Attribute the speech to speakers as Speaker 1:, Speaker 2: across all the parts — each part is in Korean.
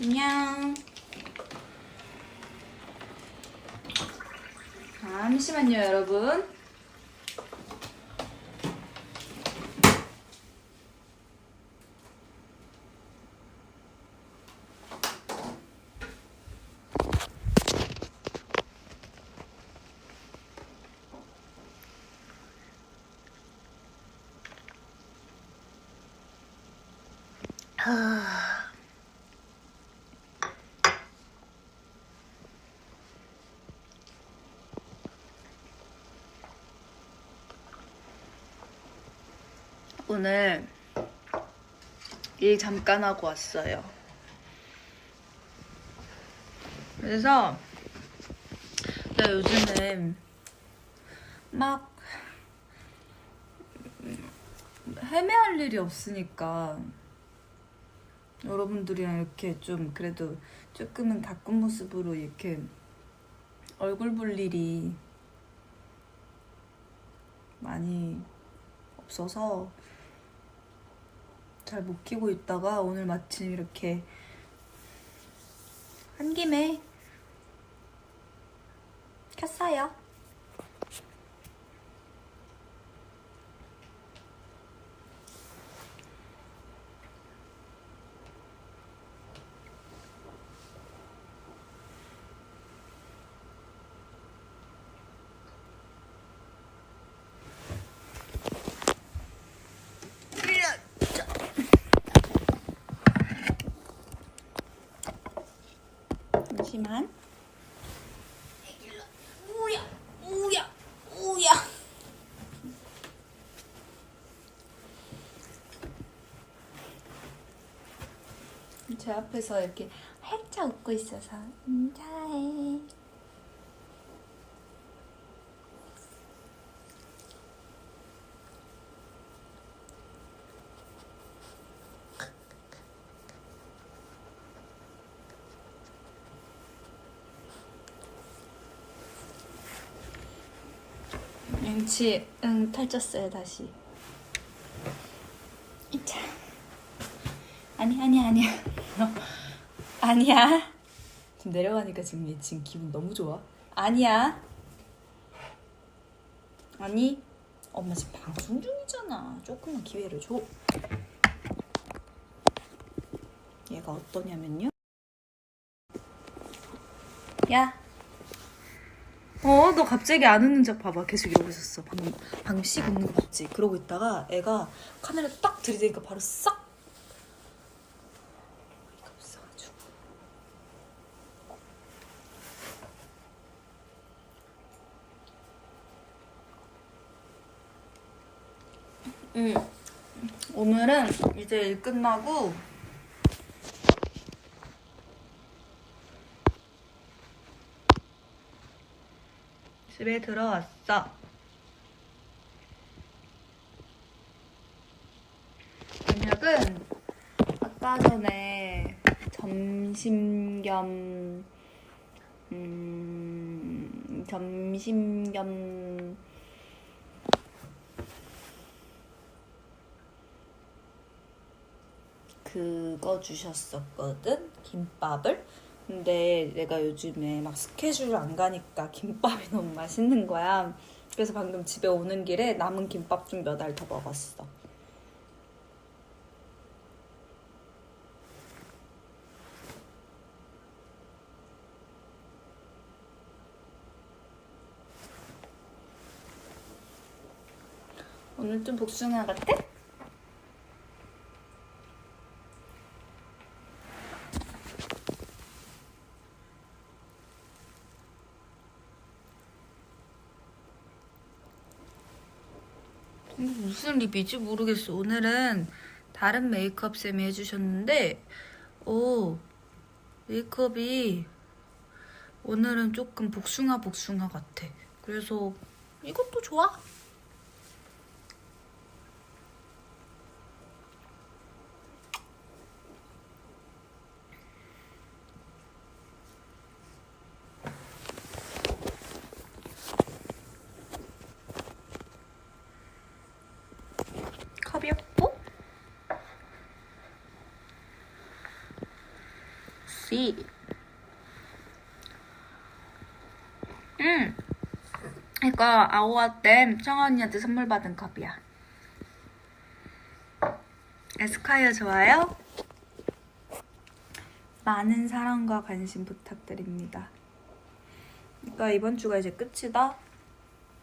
Speaker 1: 안녕. 잠시만요, 여러분. 오늘 일 잠깐 하고 왔어요. 그래서 나 요즘에 막 헤매할 일이 없으니까 여러분들이랑 이렇게 좀 그래도 조금은 가꾼 모습으로 이렇게 얼굴 볼 일이 많이 없어서 잘못 키고 있다가 오늘 마침 이렇게 한 김에 켰어요. 잠시만. 우야, 우야, 우야. 제 앞에서 이렇게 활짝 웃고 있어서 인사해. 왠지 응 펼쳤어요 다시. 이차. 아니 아니 아니야. 아니야. 지금 내려가니까 지금 얘 지금 기분 너무 좋아. 아니야. 아니. 엄마 지금 방송 중이잖아. 조금만 기회를 줘. 얘가 어떠냐면요. 야. 어, 너 갑자기 안 웃는 척 봐봐. 계속 이러고 있었어. 방금, 방금 씩 웃는 거 봤지? 그러고 있다가 애가 카메라 딱 들이대니까 바로 싹! 응. 오늘은 이제 일 끝나고 집에 들어왔어. 저녁은 아까 전에 점심 겸 음, 점심 겸 그거 주셨었거든 김밥을 근데 내가 요즘에 막 스케줄 안 가니까 김밥이 너무 맛있는 거야 그래서 방금 집에 오는 길에 남은 김밥 좀 몇 알 더 먹었어 오늘 좀 복숭아 같아? 이거 무슨 립이지 모르겠어. 오늘은 다른 메이크업 쌤이 해주셨는데, 오 메이크업이 오늘은 조금 복숭아 복숭아 같아. 그래서 이것도 좋아. 가볍고 커피. 음, 이거 아오아 때 청아 언니한테 선물 받은 컵이야. 에스콰이어 좋아요? 많은 사랑과 관심 부탁드립니다. 그러니까 이번 주가 이제 끝이다.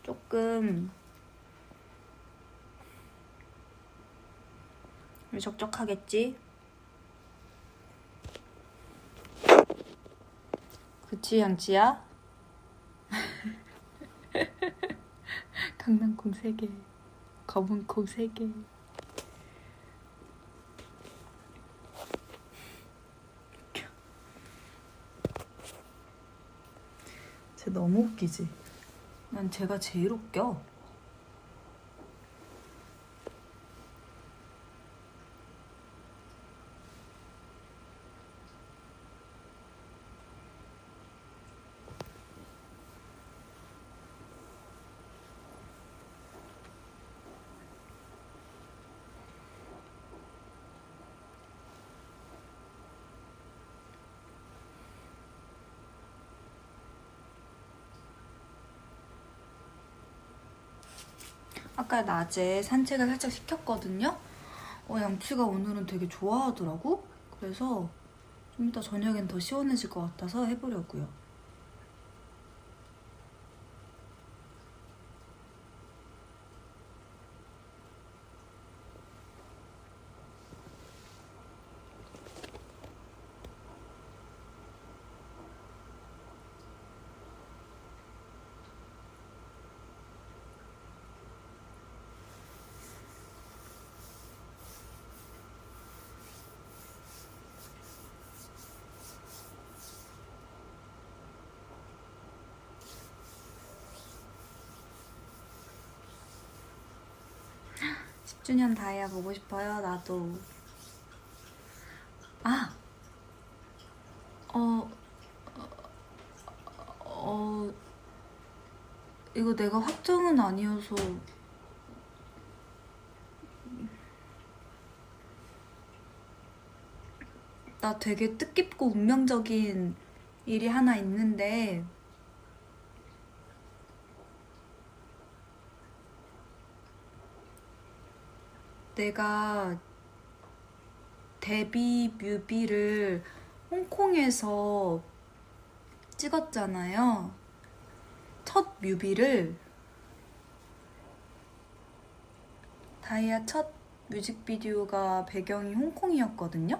Speaker 1: 조금 적적하겠지? 그치 양치야? 강낭콩 3개 검은 콩 3개 쟤 너무 웃기지? 난 쟤가 제일 웃겨 아까 낮에 산책을 살짝 시켰거든요. 어, 양치가 오늘은 되게 좋아하더라고. 그래서 좀 이따 저녁엔 더 시원해질 것 같아서 해보려고요. 10주년 다이아 보고 싶어요. 나도. 아! 어, 어, 어, 이거 내가 확정은 아니어서. 나 되게 뜻깊고 운명적인 일이 하나 있는데, 내가 데뷔 뮤비를 홍콩에서 찍었잖아요. 첫 뮤비를 다이아 첫 뮤직비디오가 배경이 홍콩이었거든요.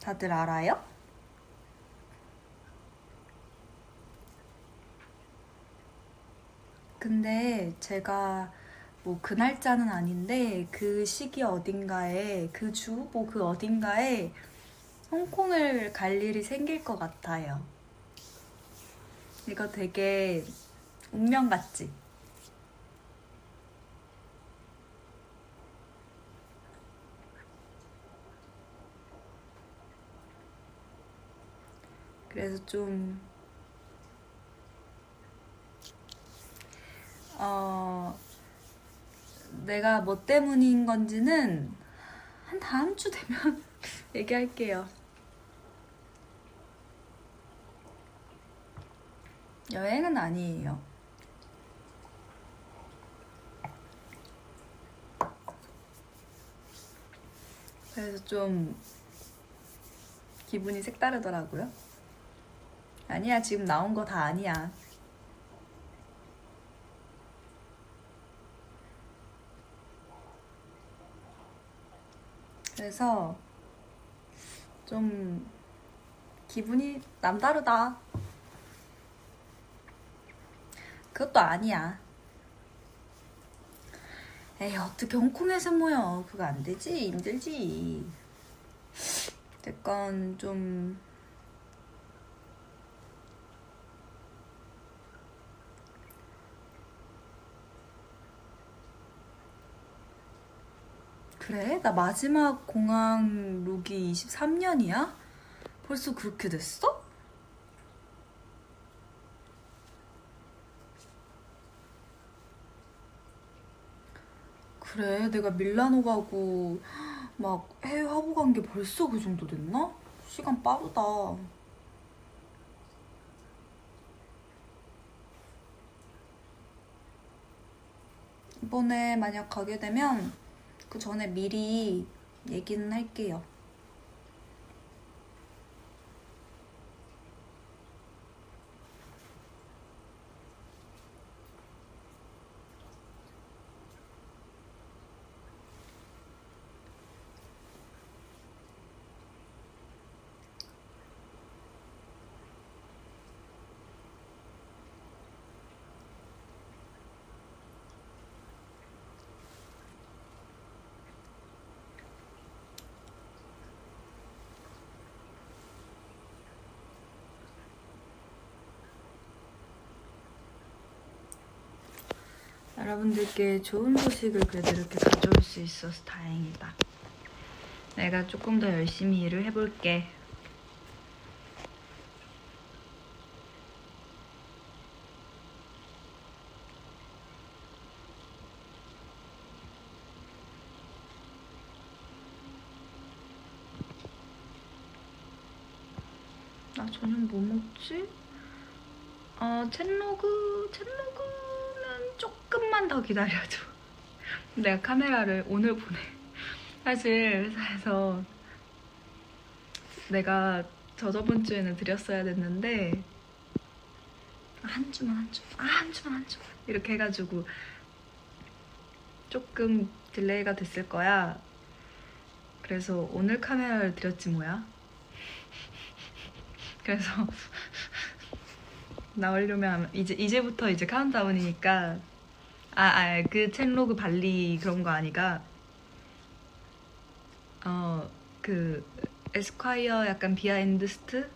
Speaker 1: 다들 알아요? 근데 제가 뭐 그 날짜는 아닌데 그 시기 어딘가에 그 주 뭐 그 어딘가에 홍콩을 갈 일이 생길 것 같아요. 이거 되게 운명 같지? 그래서 좀, 어, 내가 뭐 때문인 건지는 한 다음 주 되면 얘기할게요. 여행은 아니에요. 그래서 좀 기분이 색다르더라고요. 아니야, 지금 나온 거 다 아니야. 그래서 좀 기분이 남다르다. 그것도 아니야. 에이, 어떻게 홍콩에서 모여. 그거 안 되지. 힘들지. 어쨌건 좀 그래? 나 마지막 공항 룩이 23년이야? 벌써 그렇게 됐어? 그래, 내가 밀라노 가고 막 해외 화보 간 게 벌써 그 정도 됐나? 시간 빠르다. 이번에 만약 가게 되면 그 전에 미리 얘기는 할게요. 여러분들께 좋은 소식을 그래도 이렇게 가져올 수 있어서 다행이다. 내가 조금 더 열심히 일을 해볼게. 나 저녁 뭐 먹지? 어, 챗로그, 챗로그는 조금만 더 기다려줘. 내가 카메라를 오늘 보내. 사실 회사에서 내가 저저번 주에는 드렸어야 됐는데 한 주만 한 주만 아, 한 주만 한 주만 이렇게 해가지고 조금 딜레이가 됐을 거야. 그래서 오늘 카메라를 드렸지 뭐야. 그래서 나오려면 이제 이제부터 이제 카운트다운이니까 아 아그 챗로그 발리 그런 거 아니가? 어 그 에스콰이어 약간 비하인드 스트?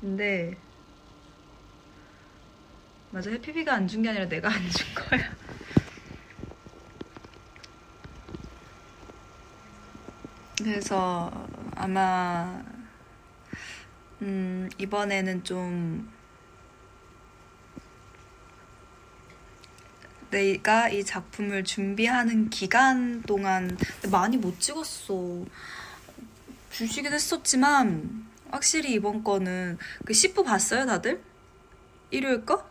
Speaker 1: 근데 맞아 해피비가 안 준 게 아니라 내가 안 준 거야. 그래서 아마 음 이번에는 좀 내가 이 작품을 준비하는 기간 동안 많이 못 찍었어. 주시긴 했었지만 확실히 이번 거는 그 10부 봤어요 다들? 일요일 거?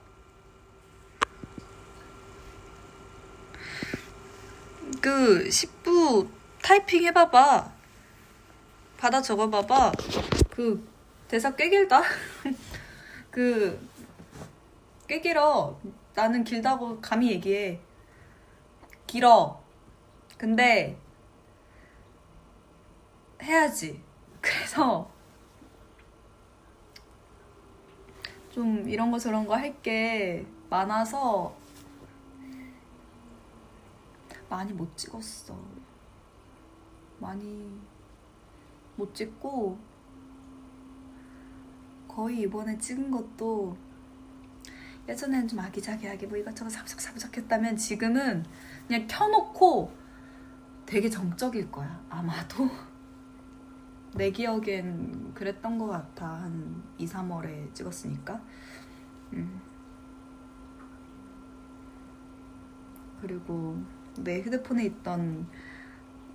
Speaker 1: 그 10부 타이핑 해봐봐. 받아 적어봐봐. 그 대사 꽤 길다. 그 꽤 길어. 나는 길다고 감히 얘기해. 길어. 근데 해야지. 그래서 좀 이런 거 저런 거 할 게 많아서 많이 못 찍었어. 많이 못 찍고 거의 이번에 찍은 것도 예전에는 좀 아기자기하게 뭐 이것저것 사부작사부작 했다면 지금은 그냥 켜놓고 되게 정적일 거야. 아마도. 내 기억엔 그랬던 것 같아. 한 2, 3월에 찍었으니까. 음. 그리고 내 휴대폰에 있던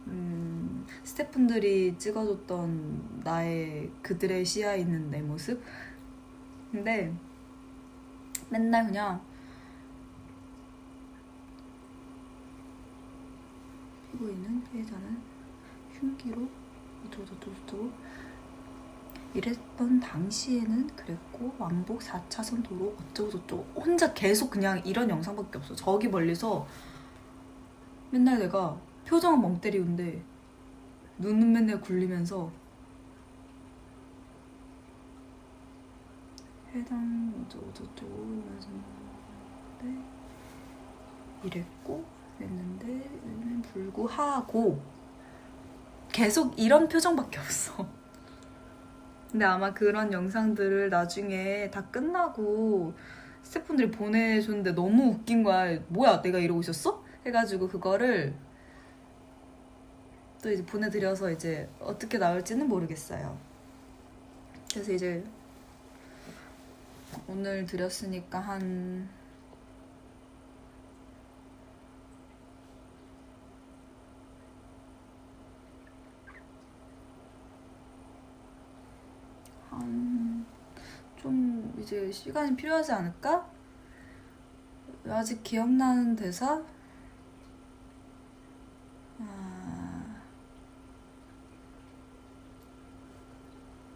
Speaker 1: 음, 스태프분들이 찍어줬던 나의 그들의 시야에 있는 내 모습? 근데 맨날 그냥 피고인은 피해자는 흉기로 어쩌고저쩌고 이랬던 당시에는 그랬고 왕복 4차선 도로 어쩌고저쩌고 혼자 계속 그냥 이런 영상밖에 없어. 저기 멀리서 맨날 내가 표정은 멍 때리는데 눈은 맨날 굴리면서 해당 어쩌고저쩌고 이랬는데 이랬고 그랬는데 불구하고 계속 이런 표정밖에 없어. 근데 아마 그런 영상들을 나중에 다 끝나고 스태프분들이 보내줬는데 너무 웃긴 거야. 뭐야, 내가 이러고 있었어? 해가지고 그거를 또 이제 보내드려서 이제 어떻게 나올지는 모르겠어요. 그래서 이제 오늘 드렸으니까 한 좀 이제 시간이 필요하지 않을까? 아직 기억나는 대사? 아,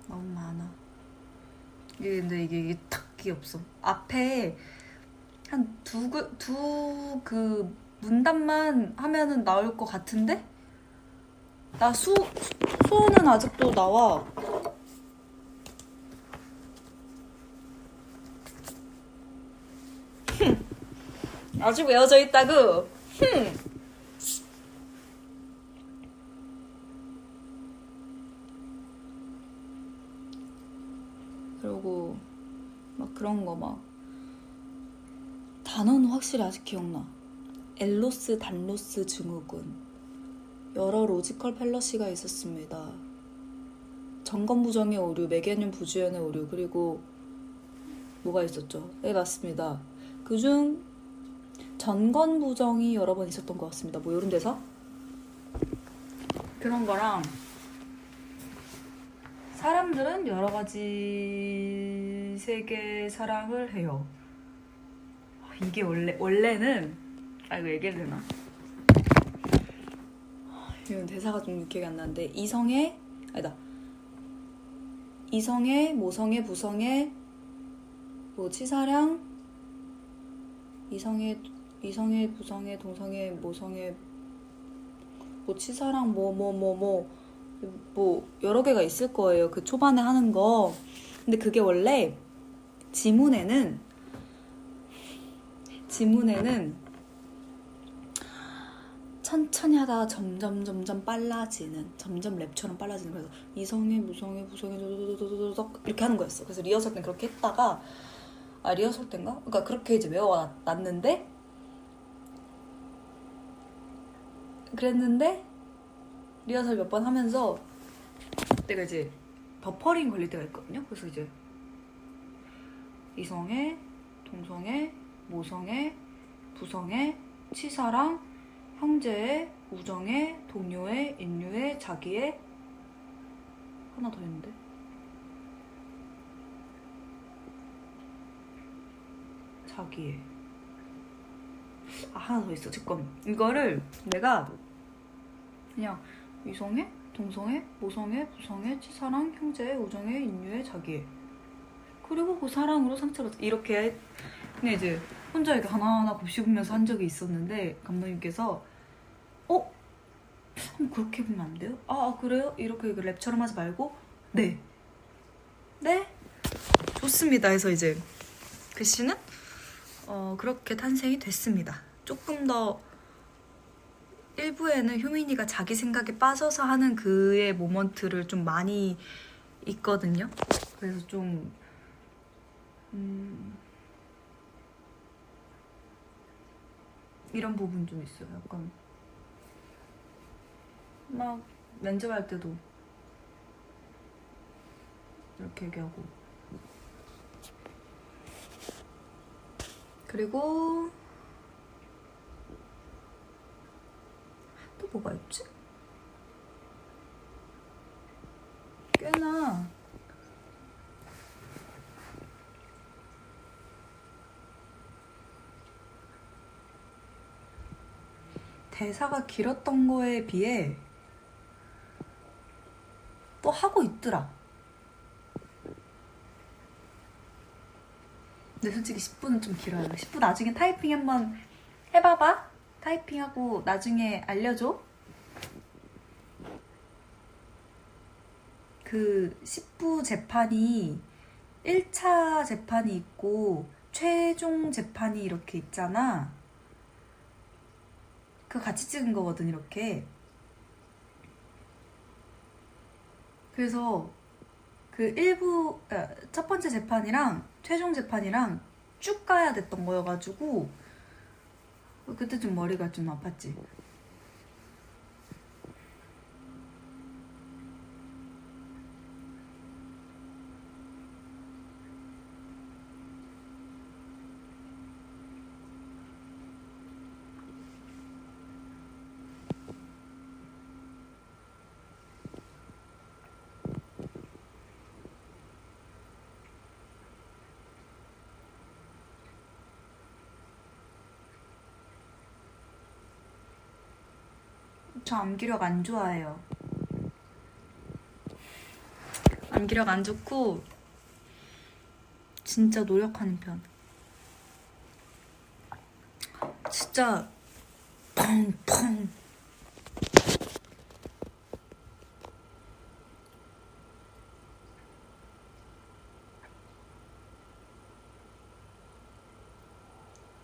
Speaker 1: 너무 많아. 이게 근데 이게, 이게 탁 이 없어. 앞에 한 두그 두 그 문단만 하면은 나올 것 같은데? 나 수, 수호는 아직도 나와. 아직 외워져 있다구. 흠. 그리고 막 그런 거 막 단어는 확실히 아직 기억나. 엘로스 단로스 증후군. 여러 로지컬 펠러시가 있었습니다. 점검 부정의 오류, 매개념 부주연의 오류, 그리고 뭐가 있었죠? 네, 맞습니다. 그중 전건 부정이 여러 번 있었던 것 같습니다. 뭐 이런 데서 그런 거랑 사람들은 여러 가지 세계 사랑을 해요. 아, 이게 원래 원래는 아 이거 얘기해도 되나? 이건 대사가 좀 기억이 안 나는데 이성의 아니다. 이성의 모성의 부성의 뭐 치사량? 이성의 이성의 부성의 동성의 모성의 뭐 치사랑 뭐 뭐 뭐 뭐 뭐 여러 개가 있을 거예요. 그 초반에 하는 거. 근데 그게 원래 지문에는 지문에는 천천히 하다가 점점 점점 빨라지는 점점 랩처럼 빨라지는 그래서 이성의 무성의 부성의 도도도도도도덕 이렇게 하는 거였어 그래서 리허설 땐 그렇게 했다가 아 리허설 때인가? 그러니까 그렇게 이제 외워놨는데 그랬는데 리허설 몇 번 하면서 내가 이제 버퍼링 걸릴 때가 있거든요 그래서 이제 이성의 동성의 모성의 부성의 치사랑 형제의 우정의 동료의 인류의 자기의. 하나 더 있는데? 자기의. 아 하나 더 있어. 잠깐 이거를 내가 그냥 이성의 동성의 모성의 부성의 치사랑 형제의 우정의 인류의 자기의. 그리고 그 사랑으로 상처를 이렇게 그냥 이제 혼자 이렇게 하나하나 곱씹으면서 한 적이 있었는데 감독님께서 어? 한번 그렇게 해보면 안 돼요? 아, 아, 그래요? 이렇게 이거 랩처럼 하지 말고 네 네? 좋습니다 해서 이제 글씨는 어, 그렇게 탄생이 됐습니다 조금 더 일부에는 효민이가 자기 생각에 빠져서 하는 그의 모먼트를 좀 많이 있거든요 그래서 좀 음, 이런 부분 좀 있어요. 약간 막 면접할 때도 이렇게 얘기하고 그리고 또 뭐가 있지? 꽤나 대사가 길었던 거에 비해 또 하고 있더라. 근데 솔직히 10분은 좀 길어요. 10분 나중에 타이핑 한번 해봐봐. 타이핑하고 나중에 알려줘. 그 10부 재판이 1차 재판이 있고 최종 재판이 이렇게 있잖아. 그 같이 찍은 거거든 이렇게. 그래서 그 일부 아, 첫 번째 재판이랑 최종 재판이랑 쭉 가야 됐던 거여가지고 그때 좀 머리가 좀 아팠지 저 암기력 안 좋아해요. 암기력 안 좋고 진짜 노력하는 편. 진짜 펑펑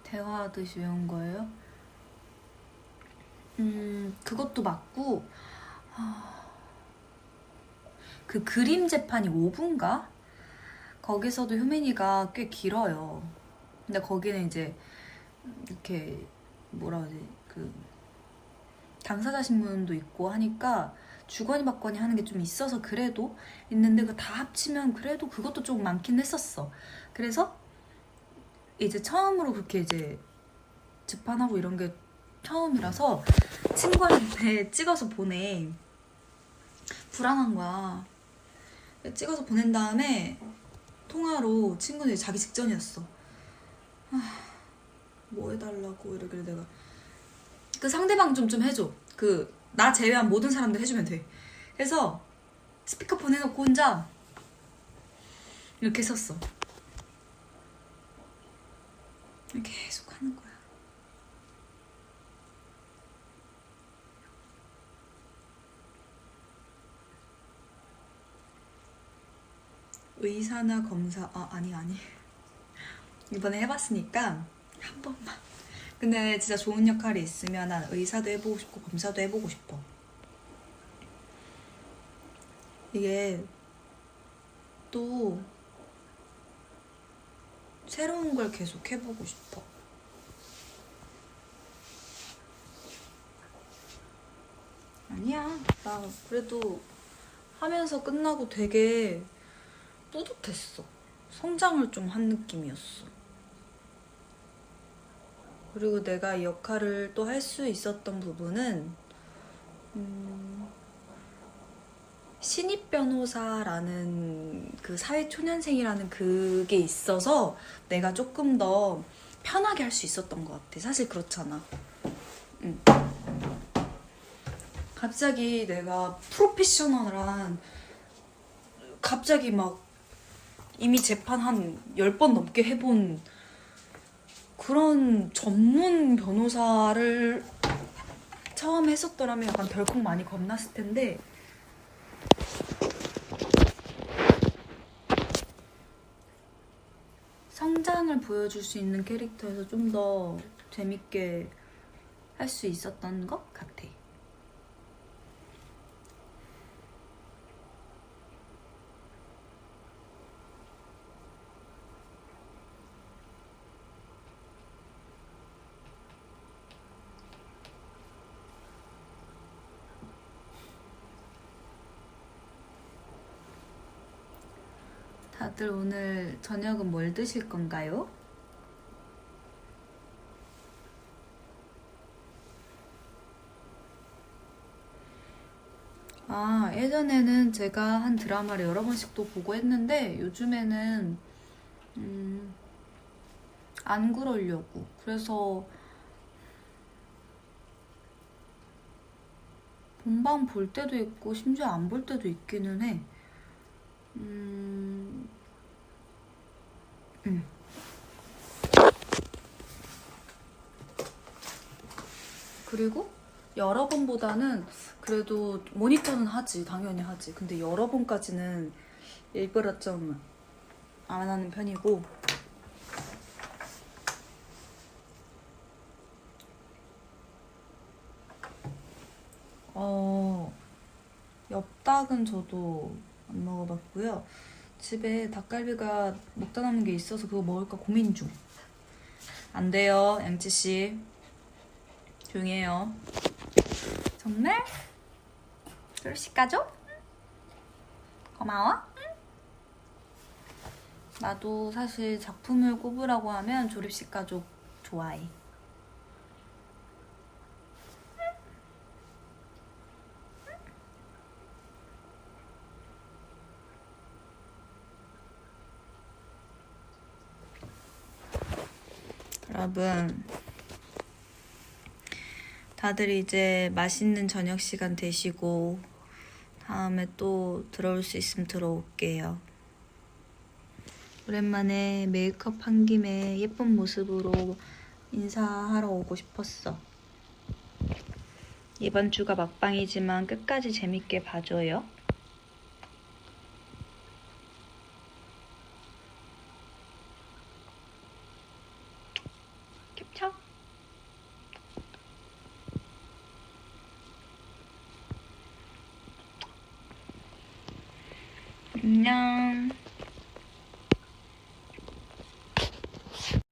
Speaker 1: 대화하듯이 외운 거예요? 음, 그것도 맞고, 아, 그 그림 재판이 5분가? 거기서도 효민이가 꽤 길어요. 근데 거기는 이제, 이렇게, 뭐라 그러지, 그, 당사자 신문도 있고 하니까, 주거니 받거니 하는 게 좀 있어서 그래도 있는데 그 다 합치면 그래도 그것도 좀 많긴 했었어. 그래서 이제 처음으로 그렇게 이제 재판하고 이런 게 처음이라서 친구한테 찍어서 보내. 불안한 거야. 찍어서 보낸 다음에 통화로 친구는 자기 직전이었어. 아, 뭐 해달라고 이러길래 내가 그 상대방 좀좀 해줘. 그 나 제외한 모든 사람들 해주면 돼. 그래서 스피커폰 해놓고 혼자 이렇게 했었어. 계속 하는 거야. 의사나 검사 아 아니 아니. 이번에 해봤으니까 한 번만. 근데 진짜 좋은 역할이 있으면 난 의사도 해보고 싶고 검사도 해보고 싶어. 이게 또 새로운 걸 계속 해보고 싶어. 아니야. 나 그래도 하면서 끝나고 되게 뿌듯했어. 성장을 좀 한 느낌이었어. 그리고 내가 이 역할을 또 할 수 있었던 부분은, 음, 신입 변호사라는 그 사회 초년생이라는 그게 있어서 내가 조금 더 편하게 할 수 있었던 것 같아. 사실 그렇잖아. 응. 갑자기 내가 프로페셔널한 갑자기 막 이미 재판 한 10번 넘게 해본 그런 전문 변호사를 처음 했었더라면 약간 덜컥 많이 겁났을 텐데 성장을 보여줄 수 있는 캐릭터에서 좀 더 재밌게 할 수 있었던 것 같아. 다들 오늘 저녁은 뭘 드실 건가요? 아, 예전에는 제가 한 드라마를 여러 번씩 또 보고 했는데 요즘에는 음, 안 그러려고. 그래서 본방 볼 때도 있고 심지어 안 볼 때도 있기는 해. 음, 음. 그리고 여러 번보다는 그래도 모니터는 하지 당연히 하지 근데 여러 번까지는 일부러 좀 안 하는 편이고 어 엽떡은 저도 안 먹어봤고요. 집에 닭갈비가 먹다 남은 게 있어서 그거 먹을까 고민 중. 안 돼요, 양치 씨. 조용히 해요. 정말? 가족? 고마워. 나도 사실 작품을 꼽으라고 하면 조립식 가족 좋아해. 여러분 다들 이제 맛있는 저녁 시간 되시고 다음에 또 들어올 수 있으면 들어올게요. 오랜만에 메이크업 한 김에 예쁜 모습으로 인사하러 오고 싶었어. 이번 주가 막방이지만 끝까지 재밌게 봐줘요.